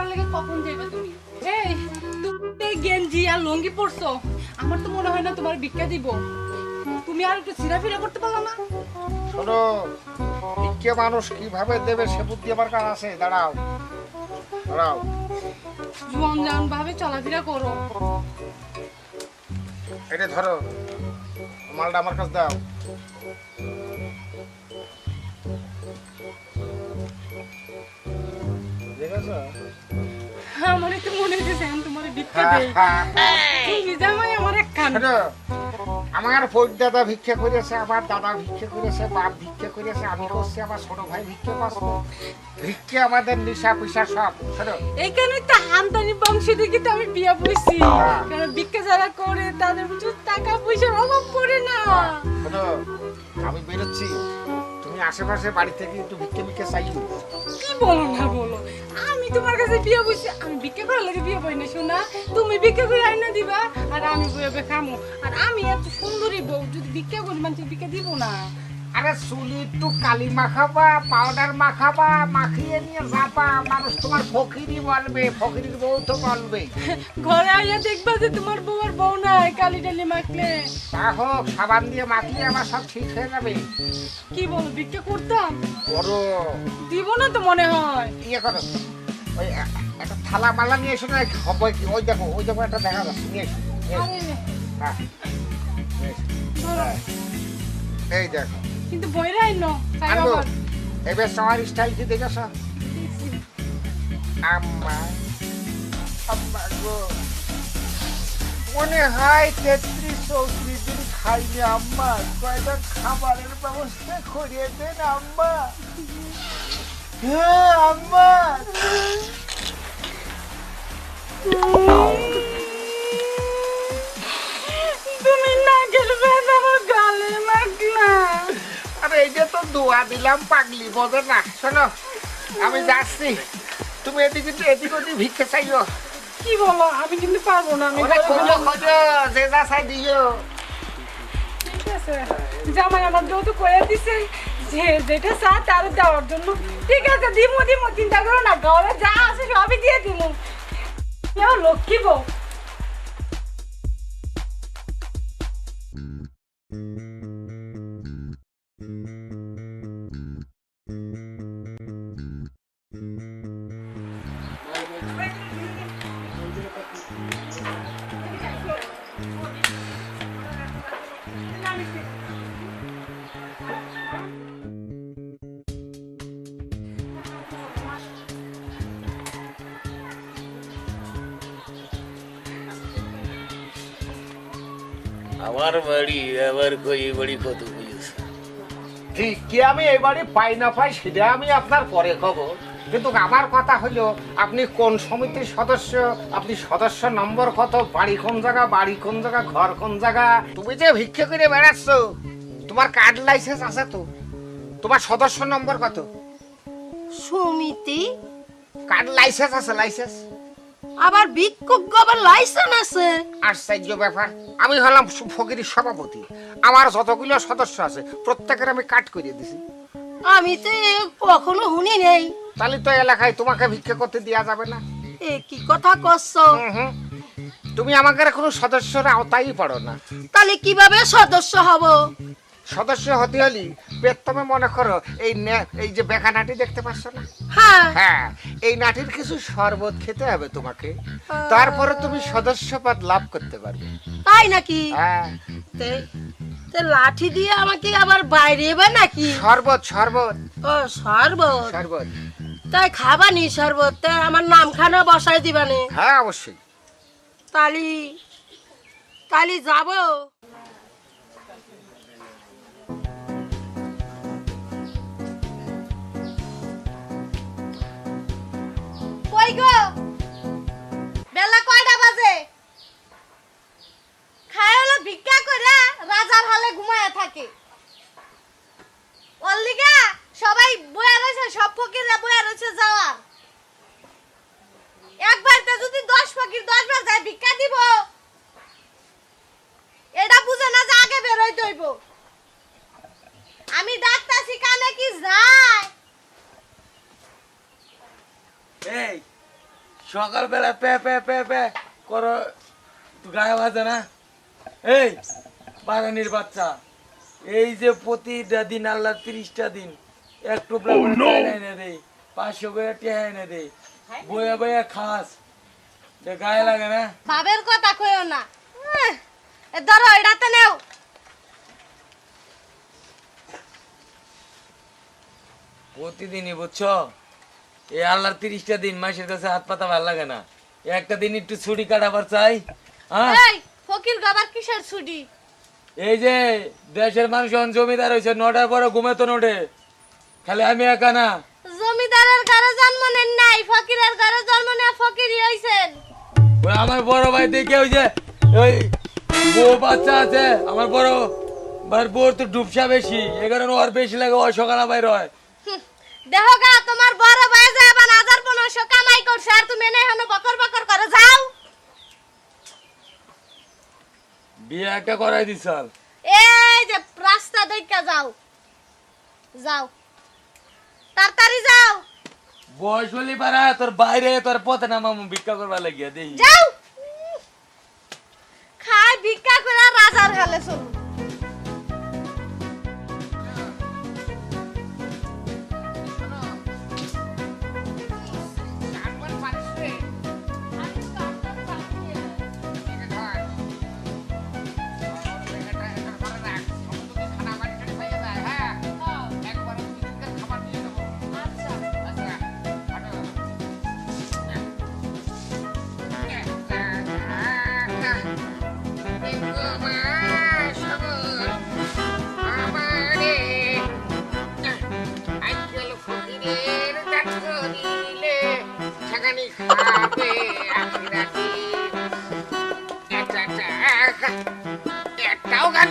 করার লাগে কখন যাইবা তুমি? এই তুমি গেঞ্জি আর লঙ্গি পরছো। আমার তো মনে হয় না তোমার ভিক্ষা দিব। তুমি আর একটু করতে পারল না? শোনো ভিক্ষে মানুষ কীভাবে দেবে সে বুদ্ধি আমার কাছে আছে। দাঁড়াও ভাবে চলাফেরা করো। এটা ধরো মালটা আমার কাছে দাও। আমার একটু মনে আমি তোমার ভিক্ষা দেই। তুমি জামাই আমার এক কান। আমার ফৌজ দাদা ভিক্ষা করেছে আমার দাদা ভিক্ষা করেছে বাপ ভিক্ষা করেছে আমি করছি আমার ছোট ভাই ভিক্ষা করছে। ভিক্ষা আমাদের নিশা পয়সা সব শোনো। এইখানে তো হামদানি বংশ থেকে তো আমি বিয়ে বসছি হ্যাঁ। কারণ ভিক্ষা যারা করে তাদের প্রচুর টাকা পয়সার অভাব পড়ে না। শোনো আমি বেরোচ্ছি। তুমি আশেপাশে বাড়ি থেকে একটু ভিক্ষা ভিক্ষা চাইও। কি বলো না বলো? আমি তোমার কাছে বিয়ে বসে, আমি ভিক্ষা করার লাগে বিয়ে বই না শোনা তুমি ভিক্ষা করে আইনা দিবা, আর আমি বইয়ে খামো। আর আমি এত সুন্দরী বউ, যদি ভিক্ষা করি মানুষ ভিক্ষা দিব না। আরে চুলি একটু কালি মাখাবা পাউডার মাখাবা মাখিয়ে নিয়ে যাবা। মানুষ তোমার ফকিরি বলবে ফকিরির বউ তো বলবে ঘরে আইয়া দেখবা যে তোমার বউ আর বউ নাই কালি টালি মাখলে। তা হোক সাবান দিয়ে মাখলে আবার সব ঠিক হয়ে যাবে। কি বলো ভিক্ষা করতাম? বড় দিব না তো মনে হয়। ইয়ে করো। ওই একটা থালা মালা নিয়ে এসো না হবে কি? ওই দেখো ওই দেখো একটা দেখা যাচ্ছে নিয়ে এসো হ্যাঁ। হ্যাঁ। এই দেখো। কিন্তু বইরাই ন তাই আনব। আবার এবার আমার স্টাইল কি দেখেছ? আম্মা আম্মা গো। মনে হয় তেত্রিশ চৌত্রিশ দিন খাইনি আম্মা। কয়টা খাবারের ব্যবস্থা করিয়ে দেন আম্মা। হ্যাঁ আম্মা। আরে তো দোয়া দিলাম পাগলি বোঝে না। শোনো আমি যাচ্ছি। তুমি এদিকে এদিক ওদিক ভিক্ষে চাইও। কি বলো? আমি কিন্তু পারব না আমি খোঁজো খোঁজো যে যা চাই দিও। ঠিক আছে। জামাই আমার যেহেতু কয়ে দিছে যে যেটা চা তার দেওয়ার জন্য। ঠিক আছে দিমু দিমু চিন্তা করো না ঘরে যা আছে সবই দিয়ে দিমু। লক্ষ্মী বউ আমার বাড়ি আবার কই বাড়ি কত বুঝেছে ঠিক কি আমি এই বাড়ি পাই না পাই সেটা আমি আপনার পরে খবর। কিন্তু আমার কথা হলো আপনি কোন সমিতির সদস্য আপনি সদস্য নম্বর কত বাড়ি কোন জায়গা বাড়ি কোন জায়গা ঘর কোন জায়গা? তুমি যে ভিক্ষে করে বেড়াচ্ছ তোমার কার্ড লাইসেন্স আছে তো? তোমার সদস্য নম্বর কত? সমিতি? কার্ড লাইসেন্স আছে লাইসেন্স। আবার বিক্ষোভ আবার লাইসেন্স আছে? আশ্চর্য ব্যাপার। আমি হলাম ফকিরির সভাপতি। আমার যতগুলো সদস্য আছে প্রত্যেকের আমি কাট করে দিছি। আমি তো এ কখনো শুনি নেই। তাহলে তো এলাকায় তোমাকে ভিক্ষা করতে দেওয়া যাবে না। এ কি কথা করছ? হুম। তুমি আমাকে কোনো সদস্যের আওতায় পড়ো না। তাহলে কীভাবে সদস্য হব? সদস্য হতে হলে প্রথমে মনে করো এই এই যে বেকা নাটি দেখতে পাচ্ছ না? হ্যাঁ। হ্যাঁ এই নাটির কিছু শরবত খেতে হবে তোমাকে। তারপরে তুমি সদস্যপদ লাভ করতে পারবে। তাই নাকি? হ্যাঁ। লাঠি দিয়ে আমাকে আবার বাইরে এবার নাকি? শরবত শরবত। ও শরবত? শরবত। তাই খাবানি শরবত? তে আমার নাম খানা বসাই দিবানে হ্যাঁ অবশ্যই। তালি তালি যাব? কই গো? বেলা কয়টা? খায়লা ভিক্ষা করে রাজার হালে ঘুমায়া থাকে। ওর সবাই বয়া রয়েছে, সব পকিরা বয়া রয়েছে যাওয়ার। একবার তো যদি দশ ফকির দশ বার যায় ভিক্ষা দিব, এটা বুঝে না যে আগে বেরোয় দইব আমি ডাক্তারছি কানে কি যায়? এই, সকালবেলা পে পে পে পে, করো, গায়ে বাজে না? এই বাগানির বাচ্চা এই যে প্রতিটা দিন আল্লাহ তিরিশটা দিন এক টুকরা এনে দেই পাঁচশো করে টেহা এনে দেই বইয়া বইয়া খাস। গায়ে লাগে না? বাবের কথা কইও না। ধরো এটাতে নেও। প্রতিদিনই বুঝছ? এই আল্লাহর তিরিশটা দিন মাসের কাছে হাত পাতা ভালো লাগে না। একটা দিন একটু ছুটি কাটাবার চাই হ্যাঁ? ফকির গাবার কিসের ছুটি? এই যে দেশের মানুষ জমিদার হয়েছে নটার পরে ঘুমে তো নোটে খালি আমি একা না। জমিদারের ঘরে জন্ম নেন নাই ফকিরের ঘরে জন্ম নিয়ে ফকিরই হইছেন। ওই আমার বড় ভাই দেখে ওই যে ওই বউ বাচ্চা আছে আমার বড় বার বউর তো ডুবসা বেশি এই কারণে ওর বেশি লাগে ওর সকালে বাইর হয়। দেখো গা তোমার বড় ভাই যে এবার হাজার পনেরোশো কামাই করছে আর তুমি এনে এখনও বকর বকর করে যাও। বিয়ে একটা করাই দিছাল এই যে রাস্তা দেখা যাও। যাও। তাড়াতাড়ি যাও। বয়স হলি পারা তোর বাইরে তোর পথে নামামু ভিক্ষা করবা লাগিয়া দেই যাও। খাই ভিক্ষা করে রাজার খালে চলু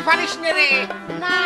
পারিস নে রে না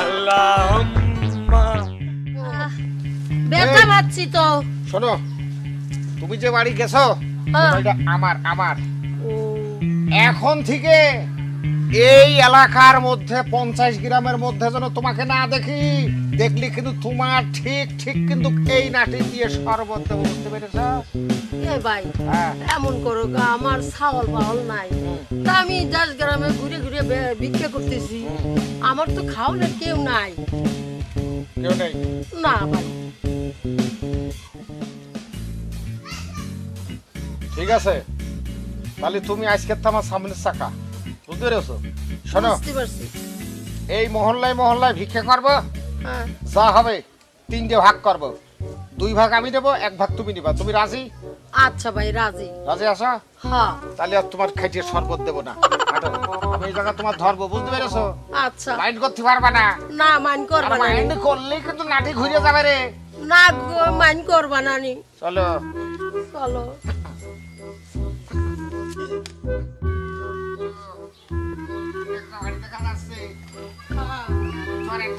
আল্লাহ তো। শোনো তুমি যে বাড়ি গেছো। আমার আমার। এখন থেকে এই এলাকার মধ্যে পঞ্চাশ গ্রামের মধ্যে যেন তোমাকে না দেখি। দেখলি কিন্তু তোমার ঠিক ঠিক কিন্তু এই নাটি দিয়ে শরবত দেবো বুঝতে পেরেছ? এ ভাই হ্যাঁ। এমন করো গা, আমার ছাগল পাগল নাই। তা আমি দশ গ্রামে ঘুরে ঘুরে ভিক্ষা করতেছি। আমার তো খাওয়ানোর কেউ নাই। কেউ নেই? না ভাই। ঠিক আছে। তাহলে তুমি আজকে তো আমার সামনের চাকা। বুঝতে পেরেছ? শোনো। এই মহল্লায় মহল্লায় ভিক্ষা করব। যা হবে তিনটে ভাগ করব। দুই ভাগ আমি দেবো এক ভাগ তুমি নিবা তুমি রাজি? আচ্ছা ভাই রাজি। রাজি আসা হ্যাঁ। তাহলে আর তোমার খাইটিয়ে শরবত দেবো না। আমি এই জায়গা তোমার ধরবো বুঝতে পেরেছ? আচ্ছা। মাইন্ড করতে পারবা না। না মাইন আর করবা না। মাইন্ড করলেই কিন্তু নাটি ঘুরে যাবে রে। না গো, মাইন করবা না নি। চলো। চলো।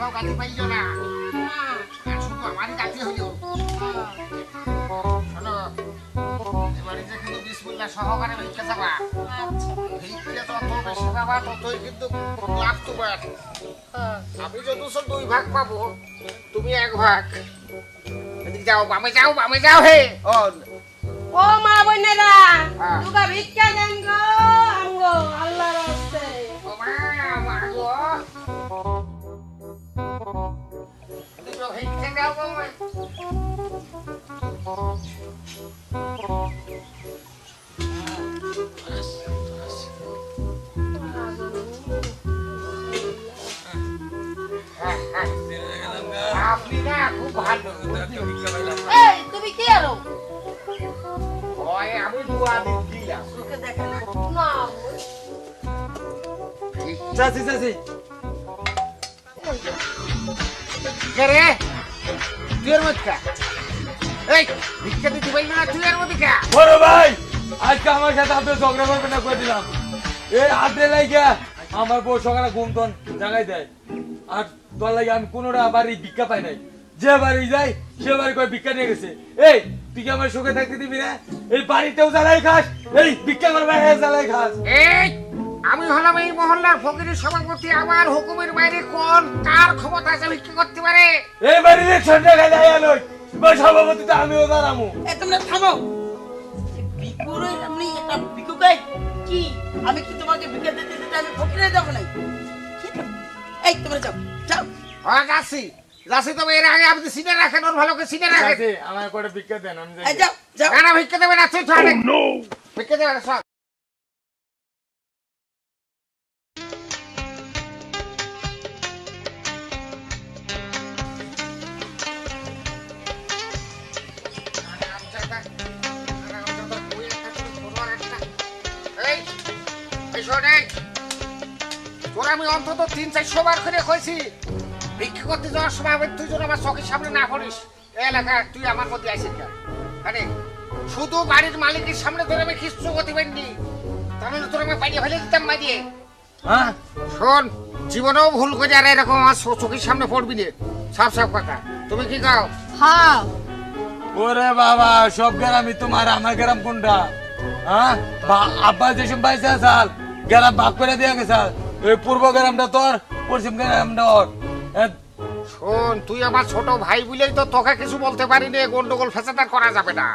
তোমার একটাও পাইছো না হ্যাঁ, আর শুধু আমারই গাড়ি হইল হ্যাঁ। শোনো এবারে যে কিন্তু বিসমিল্লাহ সহকারে ভিক্ষা যাবা ভিক্ষা যত বেশি পাবা ততই কিন্তু লাভ তোমার হ্যাঁ। আমি যদি দুই ভাগ পাবো তুমি এক ভাগ যাও বামে যাও বামে যাও হে ও ও মা বোনেরা। দুগা ভিক্ষা দেন গো আমগো আল্লাহর এই তুমি কি আরও? আমি দুয়া দিলাম তোকে দেখে না। না চাচি চাচি। রে? তুই মধ্যে এই ভিক্ষা দিতে পারি না তুই এর মধ্যে বড় ভাই আজকে আমার সাথে আপনি ঝগড়া করবেন না করে দিলাম। এই আদ্রে লাইগা আমার বউ সকালে ঘুম তন জাগাই দেয়। আর তোর লাগে আমি কোনোটা বাড়ি ভিক্ষা পাই নাই। যে বাড়ি যাই সে বাড়ি করে ভিক্ষা নিয়ে গেছে। এই তুই কি আমার সুখে থাকতে দিবি না? এই বাড়িতেও জ্বালাই খাস এই ভিক্ষা করে বাইরে জ্বালাই খাস। এই আমি হলাম এই মহল্লার ফকিরের সভাপতি আমার হুকুমের বাইরে কোন কার ক্ষমতা আছে ভিক্ষা করতে পারে? এই বাড়ি ইলেকশন জায়গায় যাই আলোই সভাপতি তো আমিও দাঁড়ামু এ তোমরা থামো। ভিকুরে এমনি একটা ভিকু গাই কি? আমি কি তোমাকে ভিক্ষা দিতে দিতে আমি ফকিরে যাব নাই? এই তোমরা যাও যাও। হ্যাঁ যাচ্ছি তবে এর আগে আপনি সিনে রাখেন ওর ভালো করে সিনে রাখেন। আমার করে ভিক্ষা দেন আমি যাই। যাও যাও। না না ভিক্ষা দেবে না তুই ভিক্ষা দেবে না সব এই, এই শোন, এই। তোর আমি অন্তত তিন চারশো বার করে কইছি ভিক্ষা করতে যাওয়ার সময় আবার তুই যেন আমার চোখের সামনে না পড়িস। এলাকা তুই আমার মধ্যে আইসিস কেন? আরে শুধু বাড়ির মালিকের সামনে তোর আমি কিচ্ছু করতে পারিনি তাহলে তোর আমি বাইরে ফেলে দিতাম মারিয়ে হ্যাঁ? শোন জীবনেও ভুল করে আর এরকম আমার চোখের সামনে পড়বি নে। সব সব কথা। তুমি কি গাও হ্যাঁ। ওরে বাবা সব গ্রামই তোমার আমার গ্রাম কোনটা? হ্যাঁ? বা- আব্বা যেসব পাইছে সাল গ্রাম ভাগ করে দিয়ে গেছে এই পূর্ব গ্রামটা তোর পশ্চিম গ্রামটা ওর। শোন তুই আমার ছোট ভাই বলেই তো তোকে কিছু বলতে পারিনি গন্ডগোল ফেসাদার করা যাবে না।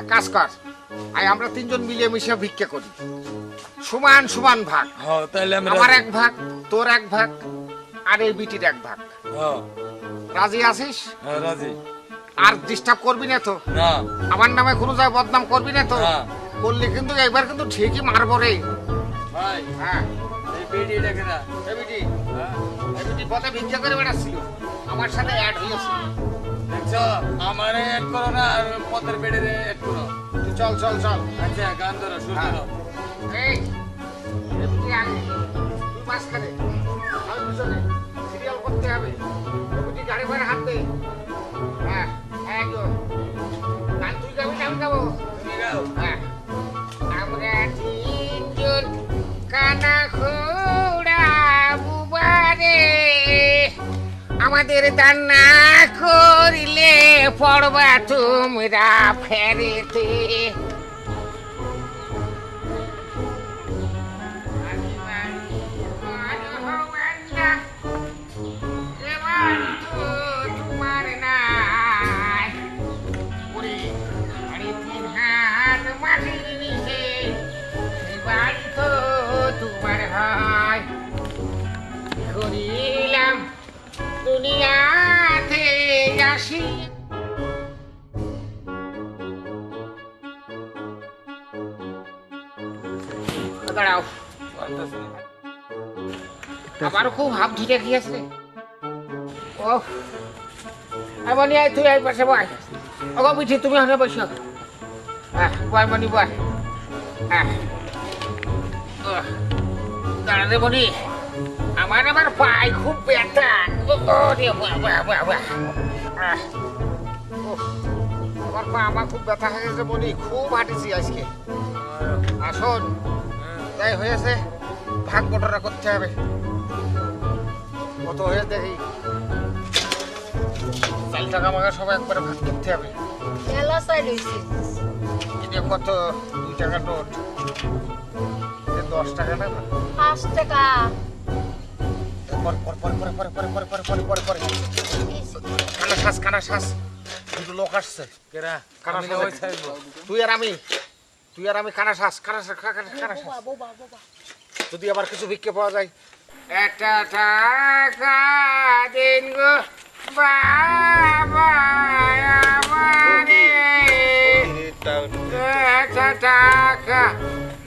এক কাজ কর আই আমরা তিনজন মিলিয়ে মিশে ভিক্ষা করি। সমান সমান ভাগ। হ্যাঁ, আমি আমার এক ভাগ তোর এক ভাগ আর এই বিটির এক ভাগ। হ্যাঁ, রাজি আছিস? হ্যাঁ, রাজি। আর ডিস্টার্ব করবি না তো? না। আমার নামে কোনো যায় বদনাম করবি না তো? না। করলে কিন্তু একবার কিন্তু ঠিকই মারবো রে। ভাই হ্যাঁ। এই বেডিটা কেনা এই বিটি এই বিটি। পথে ভিক্ষা করে বেড়াচ্ছিল। আমার সাথে অ্যাড হয়েছে দেখছ আমারে এড করো না আর পথের বেডে এড করো। চল চল চল। আচ্ছা গান ধরো শুরু করো। ধরো এই তুই আগে তুই মাঝখানে আমাদের দান না করিলে পড়বা তোমরা ফেরেতে। আমারও খুব হাফ ধুতে গিয়েছে ও মনি আয় তুই এই পাশে বয় ওগো বুঝি তুমি হলে বসো হ্যাঁ বয় মনি বয় হ্যাঁ ওহ, দাঁড়া রে মনি আমার আমার পায়ে খুব ব্যথা ও রে বাহ আমার পা আমার খুব ব্যথা হয়ে গেছে মনি খুব হাঁটেছি আজকে আসুন তাই হয়েছে ভাগ বটরা করতে হবে কত হয়ে দেখি চাল টাকা মাগা সব একবারে ভাগ করতে হবে। মেলা এটা কত? দুই টাকার নোট। দশ টাকা না? পাঁচ টাকা। পরে পরে পরে পরে পরে পরে পরে পরে পরে পরে। পরে কানা শ্বাস কানা শ্বাস দুটো লোক আসছে। কেরা? কানা আমি না ওই শ্বাস তুই আর আমি। তুই আর আমি শ্বাস শ্বাস কানা শ্বাস বাবা বাবা যদি আবার কিছু ভিক্ষে পাওয়া যায় ta ta ca đến ngư ba ba ba đi. Ta ta ca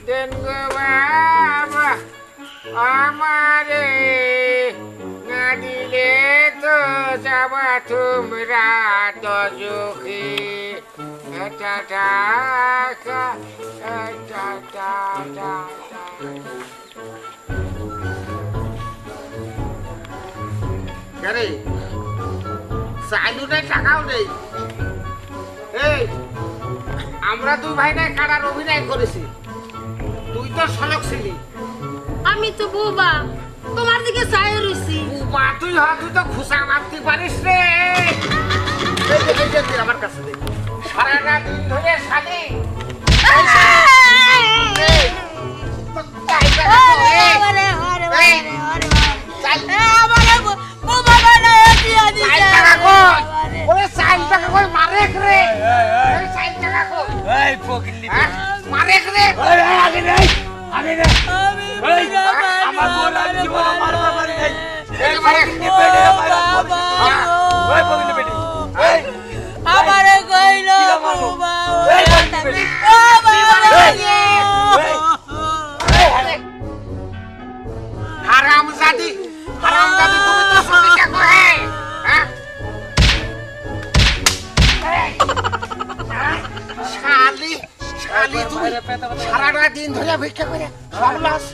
đến ngư ba ba ama đi. Na đi lê tu ra ba thum ra tu du khi ta ta ca ta ta ta ta আরে চাইলু নেই টাকাও নেই এই আমরা দুই ভাই নাই কারার অভিনয় করেছি তুই তো সলক ছিলি আমি তো বোবা তোমার দিকে চাই রইছি মা তুই হ তুই তো খুশা মারতে পারিস রে আমার কাছে দে সারাটা দিন ধরে শালি এই, তো, এই, এই, চাই- চাই টাকা কই? ওরে চাই টাকা কই? মারেক রে। এই চাই টাকা কই? এই ফকিন্নি হ্যাঁ? রে। এই, এই, আগে নেই আগে নেই এই, আমার আর জীবনে মারবার পারি এই ফকিন্নি পেটে মারবার পারি হ্যাঁ? ওই ফকিন্নি শালি তুমি সারাটা দিন ধরে ভিক্ষা করে সব লস